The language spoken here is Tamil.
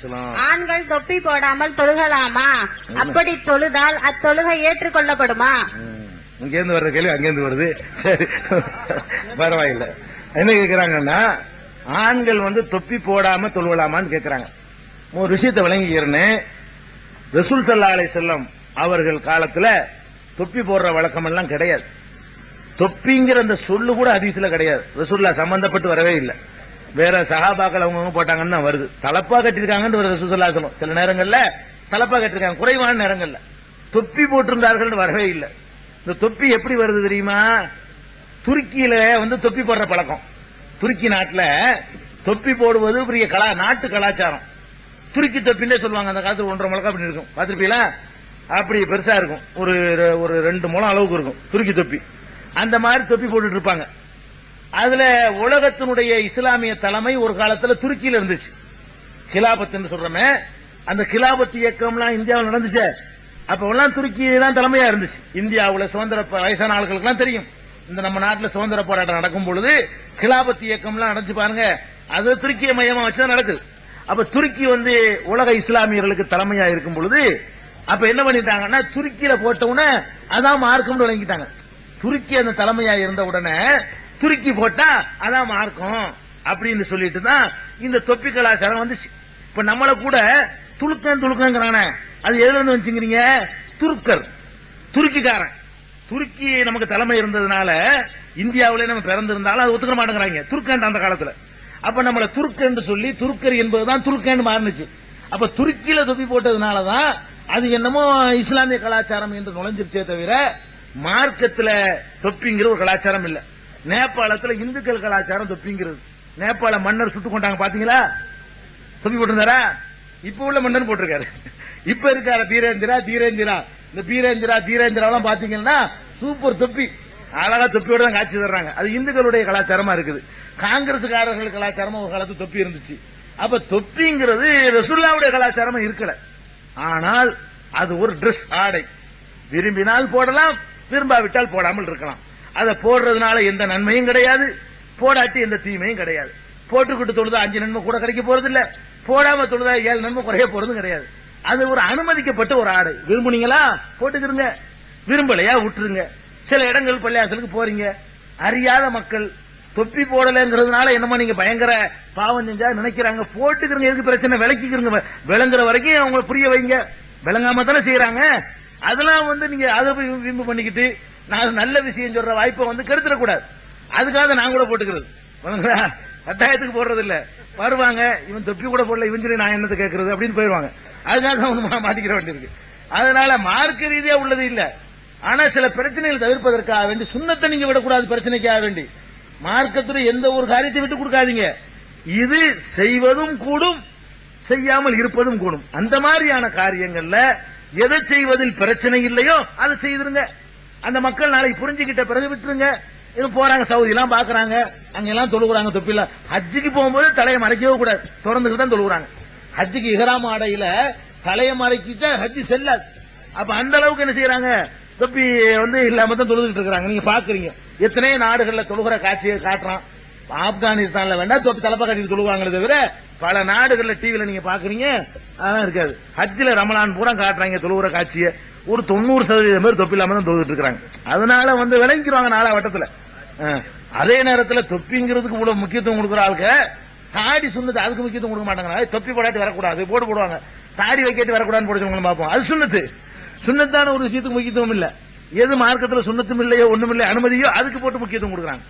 சொல்லலாம் ஆண்கள் தொப்பி போடாமல் தொழுகலாமா? அப்படி தொழுதால் அத்தொழுகை ஏற்றுக்கொள்ளப்படுமா. இங்கேருந்து வர்ற கேள்வி அங்கேருந்து வருது. சரி. பரவாயில்ல. என்ன கேக்குறாங்கன்னா ஆண்கள் வந்து தொப்பி போடாம தொழுவலாமான்னு கேக்குறாங்க. ஒரு விஷயத்தை விளங்கிக்கிறேன்னு ரசூல் சல்லா அலை செல்லம் அவர்கள் காலத்துல தொப்பி போடுற வழக்கம் எல்லாம் கிடையாது. தொப்பிங்கிற அந்த சொல்லு கூட ஹதீஸ்ல கிடையாது. ரசூல்லா சம்பந்தப்பட்டு வரவே இல்லை. வேற சகாபாக்கள் அவங்கவுங்க போட்டாங்கன்னு தான் வருது. தலப்பா கட்டிருக்காங்கன்னு ஒரு ரசூல் சொல்லும் சில நேரங்கள்ல தலப்பா கட்டிருக்காங்க குறைவான நேரங்கள்ல. தொப்பி போட்டிருந்தார்கள் வரவே இல்லை. இந்த தொப்பி எப்படி வருது தெரியுமா? துருக்கியில வந்து தொப்பி போடுற பழக்கம். துருக்கி நாட்டில் தொப்பி போடுவது பெரிய கலா நாட்டு கலாச்சாரம். துருக்கி தொப்பின்னே சொல்லுவாங்க அந்த காலத்துல ஒன்றரை முழக்கம் அப்படி இருக்கும். பார்த்துருப்பீங்களா? அப்படி பெருசா இருக்கும். ஒரு ஒரு ரெண்டு முழம் அளவுக்கு இருக்கும். துருக்கி தொப்பி. அந்த மாதிரி தொப்பி போட்டுட்டு இருப்பாங்க. அதுல உலகத்தினுடைய இஸ்லாமிய தலைமை ஒரு காலத்துல துருக்கியில இருந்துச்சு. கிலாபத்துன்னு சொல்றமே அந்த கிலாபத் இயக்கம்லாம் இந்தியாவில் நடந்துச்சு. அப்ப துருக்கி தான் தலைமையா இருந்துச்சு. இந்தியாவில் சுதந்திர வயசான ஆட்களுக்கெல்லாம் தெரியும். இந்த நம்ம நாட்டில் சுதந்திர போராட்டம் நடக்கும் பொழுது கிலாபத் இயக்கம்லாம் நடந்து பாருங்க. அது துருக்கிய மையமா வச்சுதான் நடக்குது. அப்ப துருக்கி வந்து உலக இஸ்லாமியர்களுக்கு தலைமையா இருக்கும் பொழுது அப்ப என்ன பண்ணிட்டாங்கன்னா துருக்கியில போட்ட உடனே அதான் மார்க்கம்னு விளங்கிட்டாங்க. துருக்கி அந்த தலைமையா இருந்த உடனே துருக்கி போட்டா அதான் மார்க்கம் அப்படின்னு சொல்லிட்டு தான் இந்த தொப்பி கலாச்சாரம் வந்துச்சு. இப்ப நம்மள கூட துலுக்கன் துலுக்கங்கிறானே. அது எதுல இருந்து வந்துச்சுங்கிறீங்க? துருக்கர். துருக்கிக்காரன். துருக்கி நமக்கு தலைமை இருந்ததுனால இந்தியாவிலே நம்ம பிறந்திருந்தாலும் அது ஒத்துக்க மாட்டேங்கிறாங்க. துருக்கன் அந்த காலத்துல. அப்ப நம்மள துருக்கன்னு சொல்லி துருக்கர் என்பதுதான் துருக்கன்னு மாறினுச்சு. அப்ப துருக்கியில தொப்பி போட்டதுனாலதான் அது என்னமோ இஸ்லாமிய கலாச்சாரம் என்று நுழைஞ்சிருச்சே தவிர மார்க்கத்துல தொப்பிங்கிற ஒரு கலாச்சாரம் இல்லை. நேபாளத்துல இந்துக்கள் கலாச்சாரம் தொப்பிங்கிறது. நேபாள மன்னர் சுட்டு கொண்டாங்க பாத்தீங்களா? தொப்பி போட்டிருந்தாரா? இப்ப உள்ள மன்னர் போட்டிருக்காரு. இப்ப இருக்காரு தீரேந்திரா தீரேந்திரா. இந்த பீரேந்திரா தீரேந்திரா எல்லாம் பாத்தீங்கன்னா சூப்பர் தொப்பி. அழகா தொப்பியோட தான் காட்சி தர்றாங்க. அது இந்துக்களுடைய கலாச்சாரமா இருக்குது. காங்கிரஸ்காரர்கள் கலாச்சாரமா ஒரு காலத்து தொப்பி இருந்துச்சு. அப்ப தொப்பிங்கிறது ரசுல்லாவுடைய கலாச்சாரமா இருக்கல. ஆனால் அது ஒரு ட்ரெஸ் ஆடை. விரும்பினால் போடலாம் விரும்பாவிட்டால் போடாமல் இருக்கலாம். அதை போடுறதுனால எந்த நன்மையும் கிடையாது. போடாட்டி எந்த தீமையும் கிடையாது. போட்டுக்கிட்டு தொழுதா அஞ்சு நன்மை கூட கிடைக்க போறது இல்ல போடாம தொழுதா ஏழு நன்மை குறைய போறதும் கிடையாது. அது ஒரு அனுமதிக்கப்பட்ட ஒரு ஆடை. விரும்புனீங்களா? போட்டுக்கிறங்க விரும்பலையா? விட்டுருங்க. சில இடங்கள் பள்ளியாசலுக்கு போறீங்க. அறியாத மக்கள். தொப்பி போடலைங்கிறதுனால என்னமோ நீங்க பயங்கர பாவம் செஞ்சா நினைக்கிறாங்க. போட்டுக்கிறங்க எதுக்கு பிரச்சனை? விளக்கிக்கிறங்க விளங்குற வரைக்கும் அவங்களை புரிய வைங்க. விளங்காம தானே செய்யறாங்க அதெல்லாம் வந்து நீங்க அதை போய் விம்பு பண்ணிக்கிட்டு நான் நல்ல விஷயம் சொல்ற வாய்ப்பை வந்து கெடுத்துடக்கூடாது. அதுக்காக நான் கூட போட்டுக்கிறது. கட்டாயத்துக்கு போடுறது இல்ல வருவாங்க இவன் தொப்பி கூட போடல இவன் சொல்லி நான் என்னத்தை கேட்கறது அப்படின்னு போயிடுவாங்க. அதுக்காக ஒண்ணு மாட்டிக்கிற வேண்டியிருக்கு அதனால மார்க்க ரீதியா உள்ளது இல்ல. ஆனா சில பிரச்சனைகள் தவிர்ப்பதற்காக வேண்டி சுண்ணத்தை நீங்க விடக்கூடாது பிரச்சனைக்காக வேண்டி. மார்க்கத்துறை எந்த ஒரு காரியத்தை விட்டு கொடுக்காதீங்க. இது செய்வதும் கூடும் செய்யாமல் இருப்பதும் கூடும். அந்த மாதிரியான காரியங்கள்ல எதை செய்வதில் பிரச்சனை இல்லையோ அதை செய்திருங்க. அந்த மக்கள் நாளைக்கு புரிஞ்சுக்கிட்ட பிறகு விட்டுருங்க. இது போறாங்க சவுதி எல்லாம் பாக்குறாங்க அங்கெல்லாம் தொழுகுறாங்க தொப்பில. ஹஜ்ஜுக்கு போகும்போது தலையை மறைக்கவே கூடாது. திறந்துக்கிட்டு தான் தொழுகுறாங்க. ஹஜ்ஜுக்கு இஹராம் ஆடையில தலையை மறைக்கிட்டா ஹஜ்ஜு செல்லாது. அப்ப அந்த அளவுக்கு என்ன செய்யறாங்க? தொப்பி வந்து இல்லாம தான் தொழுதுகிட்டு இருக்காங்க நீங்க பாக்குறீங்க. எத்தனையோ நாடுகள்ல தொழுகிற காட்சியை காட்டுறான். ஆப்கானிஸ்தான்ல வேண்டாம் தொப்பி தலைப்பா கட்டிட்டு தொழுவாங்களே தவிர பல நாடுகள்ல டிவில நீங்க பாக்குறீங்க. அதெல்லாம் இருக்காது. ஹஜ்ஜில் ரமலான் பூரா காட்டுறாங்க தொழுகிற காட்சியை. ஒரு தொண்ணூறு சதவீதம் பேர் தொப்பி இல்லாம தான் தொழுதுட்டு இருக்காங்க. அதனால வந்து விளங்கிடுவாங்க நாலா வட்டத்தில். அதே நேரத்தில் தொப்பிங்கிறதுக்கு இவ்வளவு முக்கியத்துவம் கொடுக்குற ஆளுக்க தாடி சுண்ணத்து அதுக்கு முக்கியத்துவம் கொடுக்க மாட்டாங்க தொப்பி போடாட்டி வரக்கூடாது போட்டு போடுவாங்க. தாடி வைக்கட்டு வரக்கூடாதுன்னு போடுறவங்க பார்ப்போம். அது சுண்ணத்து. சுண்ணத்தான ஒரு விஷயத்துக்கு முக்கியத்துவம் இல்லை. எது மார்க்கத்தில் சுண்ணத்தும் இல்லையோ ஒண்ணும் இல்லையோ அனுமதியோ அதுக்கு போட்டு முக்கியத்துவம் கொடுக்குறாங்க.